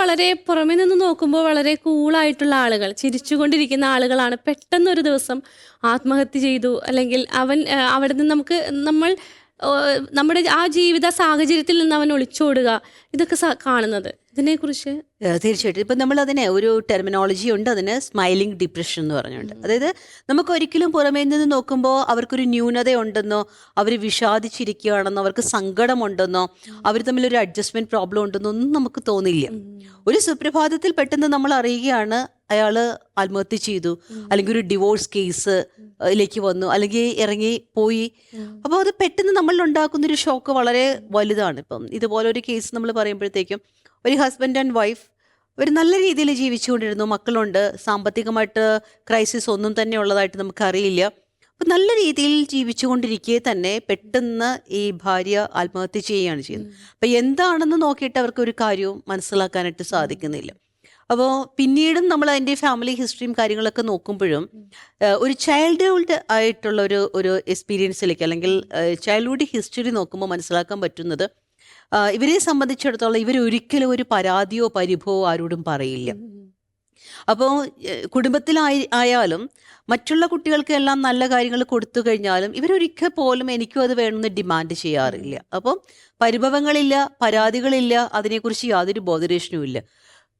വളരെ പുറമെ നിന്ന് നോക്കുമ്പോൾ വളരെ കൂളായിട്ടുള്ള ആളുകൾ ചിരിച്ചുകൊണ്ടിരിക്കുന്ന ആളുകളാണ് പെട്ടെന്ന് ഒരു ദിവസം ആത്മഹത്യ ചെയ്തു. അല്ലെങ്കിൽ അവൻ അവിടെ നിന്ന് നമുക്ക് നമ്മൾ നമ്മുടെ ആ ജീവിത സാഹചര്യത്തിൽ നിന്ന് അവൻ ഒളിച്ചോടുക. ഇതൊക്കെ കാണുന്നത്. ഇതിനെക്കുറിച്ച് കുറിച്ച് തീർച്ചയായിട്ടും. ഇപ്പം നമ്മൾ അതിനെ ഒരു ടെർമിനോളജി ഉണ്ട് അതിന് സ്മൈലിംഗ് ഡിപ്രഷൻ എന്ന് പറഞ്ഞുകൊണ്ട്. അതായത് നമുക്ക് ഒരിക്കലും പുറമേ നിന്ന് നോക്കുമ്പോൾ അവർക്കൊരു ന്യൂനത ഉണ്ടെന്നോ അവർ വിഷാദിച്ചിരിക്കുകയാണെന്നോ അവർക്ക് സങ്കടമുണ്ടെന്നോ അവർ തമ്മിലൊരു അഡ്ജസ്റ്റ്മെന്റ് പ്രോബ്ലം ഉണ്ടെന്നോ ഒന്നും നമുക്ക് തോന്നില്ല. ഒരു സുപ്രഭാതത്തിൽ പെട്ടെന്ന് നമ്മൾ അറിയുകയാണ് അയാൾ ആത്മഹത്യ ചെയ്തു അല്ലെങ്കിൽ ഒരു ഡിവോഴ്സ് കേസ് ലേക്ക് വന്നു അല്ലെങ്കിൽ ഇറങ്ങി പോയി. അപ്പോൾ അത് പെട്ടെന്ന് നമ്മളിൽ ഉണ്ടാക്കുന്ന ഒരു ഷോക്ക് വളരെ വലുതാണ്. ഇപ്പം ഇതുപോലെ ഒരു കേസ് നമ്മൾ പറയുമ്പോഴത്തേക്കും ഒരു ഹസ്ബൻഡ് ആൻഡ് വൈഫ് ഒരു നല്ല രീതിയിൽ ജീവിച്ചുകൊണ്ടിരുന്നു. മക്കളുണ്ട്. സാമ്പത്തികമായിട്ട് ക്രൈസിസ് ഒന്നും തന്നെ ഉള്ളതായിട്ട് നമുക്കറിയില്ല. അപ്പം നല്ല രീതിയിൽ ജീവിച്ചുകൊണ്ടിരിക്കെ തന്നെ പെട്ടെന്ന് ഈ ഭാര്യ ആത്മഹത്യ ചെയ്യുകയാണ് ചെയ്യുന്നത്. അപ്പം എന്താണെന്ന് നോക്കിയിട്ട് അവർക്ക് ഒരു കാര്യവും മനസ്സിലാക്കാനായിട്ട് സാധിക്കുന്നില്ല. അപ്പോൾ പിന്നീടും നമ്മൾ അതിന്റെ ഫാമിലി ഹിസ്റ്ററിയും കാര്യങ്ങളൊക്കെ നോക്കുമ്പോഴും ഒരു ചൈൽഡ്ഹുഡ് ആയിട്ടുള്ള ഒരു ഒരു എക്സ്പീരിയൻസിലേക്ക് അല്ലെങ്കിൽ ചൈൽഡ്ഹുഡ് ഹിസ്റ്ററി നോക്കുമ്പോൾ മനസ്സിലാക്കാൻ പറ്റുന്നത് ഇവരെ സംബന്ധിച്ചിടത്തോളം ഇവരൊരിക്കലും ഒരു പരാതിയോ പരിഭവോ ആരോടും പറയില്ല. അപ്പോൾ കുടുംബത്തിലായി ആയാലും മറ്റുള്ള കുട്ടികൾക്ക് എല്ലാം നല്ല കാര്യങ്ങൾ കൊടുത്തു കഴിഞ്ഞാലും ഇവരൊരിക്കൽ പോലും എനിക്കും അത് വേണമെന്ന് ഡിമാൻഡ് ചെയ്യാറില്ല. അപ്പം പരിഭവങ്ങളില്ല പരാതികളില്ല അതിനെക്കുറിച്ച് യാതൊരു ബോധരേഷനും ഇല്ല.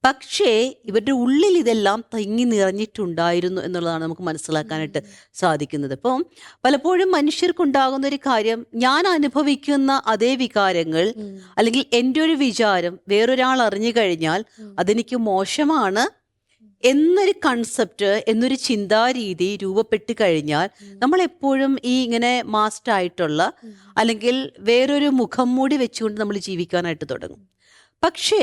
പക്ഷേ ഇവരുടെ ഉള്ളിൽ ഇതെല്ലാം തങ്ങി നിറഞ്ഞിട്ടുണ്ടായിരുന്നു എന്നുള്ളതാണ് നമുക്ക് മനസ്സിലാക്കാനായിട്ട് സാധിക്കുന്നത്. അപ്പം പലപ്പോഴും മനുഷ്യർക്കുണ്ടാകുന്ന ഒരു കാര്യം ഞാൻ അനുഭവിക്കുന്ന അതേ വികാരങ്ങൾ അല്ലെങ്കിൽ എന്റെ ഒരു വിചാരം വേറൊരാൾ അറിഞ്ഞു കഴിഞ്ഞാൽ അതെനിക്ക് മോശമാണ് എന്നൊരു കൺസെപ്റ്റ് എന്നൊരു ചിന്താരീതി രൂപപ്പെട്ട് കഴിഞ്ഞാൽ നമ്മൾ എപ്പോഴും ഈ ഇങ്ങനെ മാസ്റ്റ് ആയിട്ടുള്ള അല്ലെങ്കിൽ വേറൊരു മുഖം മൂടി വെച്ചുകൊണ്ട് നമ്മൾ ജീവിക്കാനായിട്ട് തുടങ്ങും. പക്ഷേ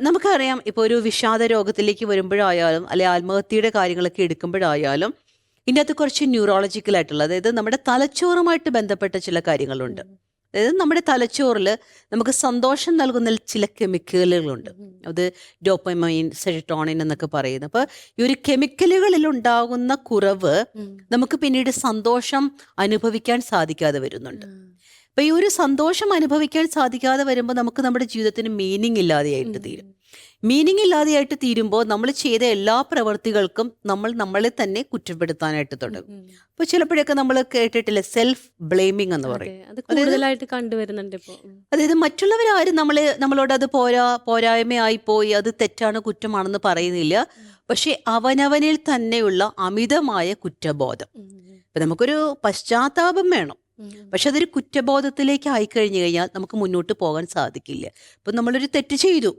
നമുക്കറിയാം ഇപ്പോൾ ഒരു വിഷാദ രോഗത്തിലേക്ക് വരുമ്പോഴായാലും അല്ലെ ആത്മഹത്യയുടെ കാര്യങ്ങളൊക്കെ എടുക്കുമ്പോഴായാലും ഇതിന്റെ അകത്ത് കുറച്ച് ന്യൂറോളജിക്കൽ ആയിട്ടുള്ള അതായത് നമ്മുടെ തലച്ചോറുമായിട്ട് ബന്ധപ്പെട്ട ചില കാര്യങ്ങളുണ്ട്. അതായത് നമ്മുടെ തലച്ചോറിൽ നമുക്ക് സന്തോഷം നൽകുന്ന ചില കെമിക്കലുകളുണ്ട്. അത് ഡോപ്പമൈൻ സെറ്റോണിൻ എന്നൊക്കെ പറയുന്നത്. അപ്പോൾ ഈ ഒരു കെമിക്കലുകളിൽ ഉണ്ടാകുന്ന കുറവ് നമുക്ക് പിന്നീട് സന്തോഷം അനുഭവിക്കാൻ സാധിക്കാതെ വരുന്നുണ്ട്. അപ്പൊ ഈ ഒരു സന്തോഷം അനുഭവിക്കാൻ സാധിക്കാതെ വരുമ്പോൾ നമുക്ക് നമ്മുടെ ജീവിതത്തിന് മീനിങ് ഇല്ലാതെയായിട്ട് തീരും. മീനിങ് ഇല്ലാതെയായിട്ട് തീരുമ്പോൾ നമ്മൾ ചെയ്ത എല്ലാ പ്രവൃത്തികൾക്കും നമ്മൾ നമ്മളെ തന്നെ കുറ്റപ്പെടുത്താനായിട്ട് തുടങ്ങും. അപ്പൊ ചിലപ്പോഴൊക്കെ നമ്മൾ കേട്ടിട്ടില്ല സെൽഫ് ബ്ലെയിമിംഗ് എന്ന് പറയും. കൂടുതലായിട്ട് കണ്ടുവരുന്നുണ്ട്. അതായത് മറ്റുള്ളവരാരും നമ്മൾ നമ്മളോട് അത് പോരാ പോരായ്മയായി പോയി അത് തെറ്റാണ് കുറ്റമാണെന്ന് പറയുന്നില്ല. പക്ഷെ അവനവനിൽ തന്നെയുള്ള അമിതമായ കുറ്റബോധം. ഇപ്പൊ നമുക്കൊരു പശ്ചാത്താപം വേണം. പക്ഷെ അതൊരു കുറ്റബോധത്തിലേക്ക് ആയി കഴിഞ്ഞു കഴിഞ്ഞാൽ നമുക്ക് മുന്നോട്ട് പോകാൻ സാധിക്കില്ല. ഇപ്പൊ നമ്മളൊരു തെറ്റ് ചെയ്തു.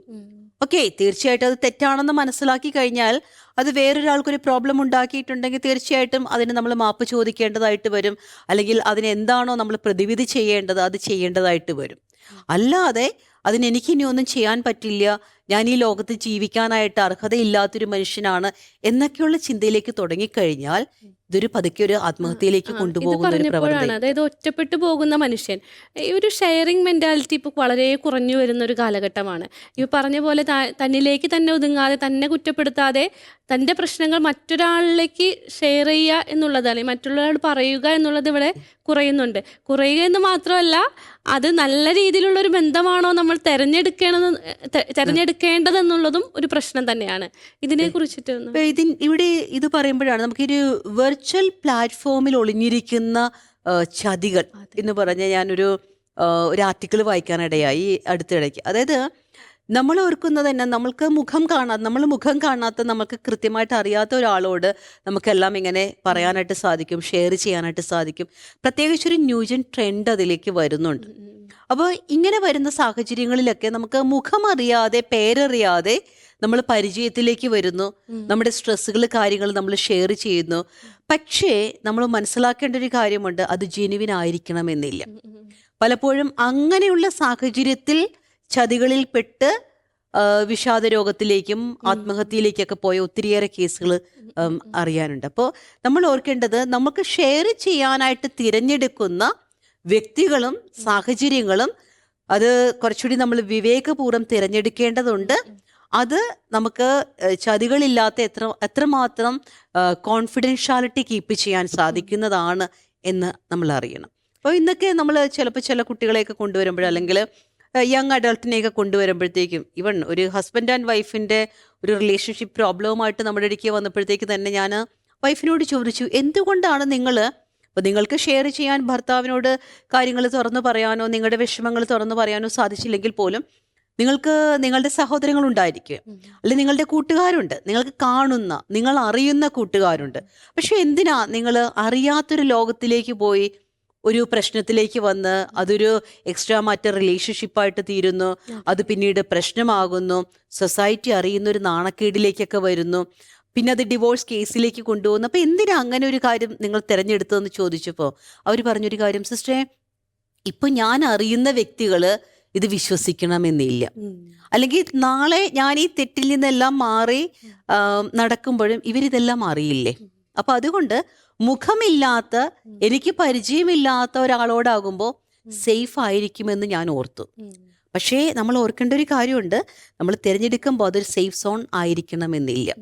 ഓക്കെ തീർച്ചയായിട്ടും അത് തെറ്റാണെന്ന് മനസ്സിലാക്കി കഴിഞ്ഞാൽ അത് വേറൊരാൾക്കൊരു പ്രോബ്ലം ഉണ്ടാക്കിയിട്ടുണ്ടെങ്കിൽ തീർച്ചയായിട്ടും അതിന് നമ്മൾ മാപ്പ് ചോദിക്കേണ്ടതായിട്ട് വരും. അല്ലെങ്കിൽ അതിന് എന്താണോ നമ്മൾ പ്രതിവിധി ചെയ്യേണ്ടത് അത് ചെയ്യേണ്ടതായിട്ട് വരും. അല്ലാതെ അതിന് എനിക്ക് ഇനി ഒന്നും ചെയ്യാൻ പറ്റില്ല. ഞാൻ ഈ ലോകത്ത് ജീവിക്കാനായിട്ട് അർഹതയില്ലാത്തൊരു മനുഷ്യനാണ് എന്നൊക്കെയുള്ള ചിന്തയിലേക്ക് തുടങ്ങിക്കഴിഞ്ഞാൽ ഇതൊരു പതുക്കെ ഒരു ആത്മഹത്യയിലേക്ക് കൊണ്ടുപോകുന്ന ഒരു പ്രവണത അതായത് ഒറ്റപ്പെട്ടു പോകുന്ന മനുഷ്യൻ. ഈ ഒരു ഷെയറിംഗ് മെന്റാലിറ്റി ഇപ്പോൾ വളരെ കുറഞ്ഞു വരുന്ന ഒരു കാലഘട്ടമാണ്. ഈ പറഞ്ഞ പോലെ തന്നിലേക്ക് തന്നെ ഒതുങ്ങാതെ തന്നെ കുറ്റപ്പെടുത്താതെ തന്റെ പ്രശ്നങ്ങൾ മറ്റൊരാളിലേക്ക് ഷെയർ ചെയ്യുക എന്നുള്ളതാണ്. മറ്റുള്ളവരോട് പറയുക എന്നുള്ളത് ഇവിടെ കുറയുന്നുണ്ട്. കുറയുക എന്ന് മാത്രമല്ല അത് നല്ല രീതിയിലുള്ള ഒരു ബന്ധമാണോ നമ്മൾ തെരഞ്ഞെടുക്കേണ്ടത് തെ- തെരഞ്ഞെടുക്കേണ്ടതെന്നുള്ളതും ഒരു പ്രശ്നം തന്നെയാണ്. ഇതിനെ കുറിച്ചിട്ട് ഇതിൻ ഇവിടെ ഇത് പറയുമ്പോഴാണ് നമുക്കൊരു വെർച്വൽ പ്ലാറ്റ്ഫോമിൽ ഒളിഞ്ഞിരിക്കുന്ന ചതികൾ എന്ന് പറഞ്ഞ ഞാനൊരു ഒരു ആർട്ടിക്കിൾ വായിക്കാനിടയായി അടുത്തിടയ്ക്ക്. അതായത് നമ്മൾ ഓർക്കുന്നത് തന്നെ നമ്മൾക്ക് മുഖം കാണാത്ത നമ്മൾ മുഖം കാണാത്ത നമുക്ക് കൃത്യമായിട്ട് അറിയാത്ത ഒരാളോട് നമുക്കെല്ലാം ഇങ്ങനെ പറയാനായിട്ട് സാധിക്കും ഷെയർ ചെയ്യാനായിട്ട് സാധിക്കും. പ്രത്യേകിച്ച് ഒരു ന്യൂജൻ ട്രെൻഡ് അതിലേക്ക് വരുന്നുണ്ട്. അപ്പോൾ ഇങ്ങനെ വരുന്ന സാഹചര്യങ്ങളിലൊക്കെ നമുക്ക് മുഖം അറിയാതെ പേരറിയാതെ നമ്മൾ പരിചയത്തിലേക്ക് വരുന്നു. നമ്മുടെ സ്ട്രെസ്സുകൾ കാര്യങ്ങൾ നമ്മൾ ഷെയർ ചെയ്യുന്നു. പക്ഷേ നമ്മൾ മനസ്സിലാക്കേണ്ട ഒരു കാര്യമുണ്ട് അത് ജെനുവിൻ ആയിരിക്കണമെന്നില്ല. പലപ്പോഴും അങ്ങനെയുള്ള സാഹചര്യത്തിൽ ചതികളിൽപ്പെട്ട് പെട്ട് വിഷാദ രോഗത്തിലേക്കും ആത്മഹത്യയിലേക്കൊക്കെ പോയ ഒത്തിരിയേറെ കേസുകൾ അറിയാനുണ്ട്. അപ്പോൾ നമ്മൾ ഓർക്കേണ്ടത് നമുക്ക് ഷെയർ ചെയ്യാനായിട്ട് തിരഞ്ഞെടുക്കുന്ന വ്യക്തികളും സാഹചര്യങ്ങളും അത് കുറച്ചുകൂടി നമ്മൾ വിവേകപൂർവം തിരഞ്ഞെടുക്കേണ്ടതുണ്ട്. അത് നമുക്ക് ചതികളില്ലാത്ത എത്ര എത്രമാത്രം കോൺഫിഡൻഷ്യാലിറ്റി കീപ്പ് ചെയ്യാൻ സാധിക്കുന്നതാണ് എന്ന് നമ്മൾ അറിയണം. അപ്പോൾ ഇന്നൊക്കെ നമ്മൾ ചിലപ്പോൾ ചില കുട്ടികളെയൊക്കെ കൊണ്ടുവരുമ്പോൾ അല്ലെങ്കിൽ യങ് അഡൾട്ടിനെയൊക്കെ കൊണ്ടുവരുമ്പോഴത്തേക്കും ഇവൺ ഒരു ഹസ്ബൻഡ് ആൻഡ് വൈഫിന്റെ ഒരു റിലേഷൻഷിപ്പ് പ്രോബ്ലവുമായിട്ട് നമ്മുടെ ഇടയ്ക്ക് വന്നപ്പോഴത്തേക്ക് തന്നെ ഞാൻ വൈഫിനോട് ചോദിച്ചു എന്തുകൊണ്ടാണ് നിങ്ങൾ അപ്പോൾ നിങ്ങൾക്ക് ഷെയർ ചെയ്യാൻ ഭർത്താവിനോട് കാര്യങ്ങൾ തുറന്നു പറയാനോ നിങ്ങളുടെ വിഷമങ്ങൾ തുറന്നു പറയാനോ സാധിച്ചില്ലെങ്കിൽ പോലും നിങ്ങൾക്ക് നിങ്ങളുടെ സഹോദരങ്ങൾ ഉണ്ടായിരിക്കും അല്ലെങ്കിൽ നിങ്ങളുടെ കൂട്ടുകാരുണ്ട്. നിങ്ങൾക്ക് കാണുന്ന നിങ്ങൾ അറിയുന്ന കൂട്ടുകാരുണ്ട്. പക്ഷെ എന്തിനാ നിങ്ങൾ അറിയാത്തൊരു ലോകത്തിലേക്ക് പോയി ഒരു പ്രശ്നത്തിലേക്ക് വന്ന് അതൊരു എക്സ്ട്രാ മാറ്റർ റിലേഷൻഷിപ്പായിട്ട് തീരുന്നു. അത് പിന്നീട് പ്രശ്നമാകുന്നു. സൊസൈറ്റി അറിയുന്ന ഒരു നാണക്കേടിലേക്കൊക്കെ വരുന്നു. പിന്നെ അത് ഡിവോഴ്സ് കേസിലേക്ക് കൊണ്ടുപോകുന്നു. അപ്പോൾ എന്തിനാ അങ്ങനെ ഒരു കാര്യം നിങ്ങൾ തിരഞ്ഞെടുത്തതെന്ന് ചോദിച്ചപ്പോൾ അവർ പറഞ്ഞൊരു കാര്യം സിസ്റ്ററെ ഇപ്പം ഞാൻ അറിയുന്ന വ്യക്തികൾ ഇത് വിശ്വസിക്കണമെന്നില്ല. അല്ലെങ്കിൽ നാളെ ഞാൻ ഈ തെറ്റിൽ നിന്നെല്ലാം മാറി നടക്കുമ്പോഴും ഇവരിതെല്ലാം അറിയില്ലേ? അപ്പം അതുകൊണ്ട് മുഖമില്ലാത്ത എനിക്ക് പരിചയമില്ലാത്ത ഒരാളോടാകുമ്പോൾ സേഫ് ആയിരിക്കുമെന്ന് ഞാൻ ഓർത്തു. പക്ഷേ നമ്മൾ ഓർക്കേണ്ട ഒരു കാര്യമുണ്ട്. നമ്മൾ തിരഞ്ഞെടുക്കുമ്പോൾ അതൊരു സേഫ് സോൺ ആയിരിക്കണമെന്നില്ല.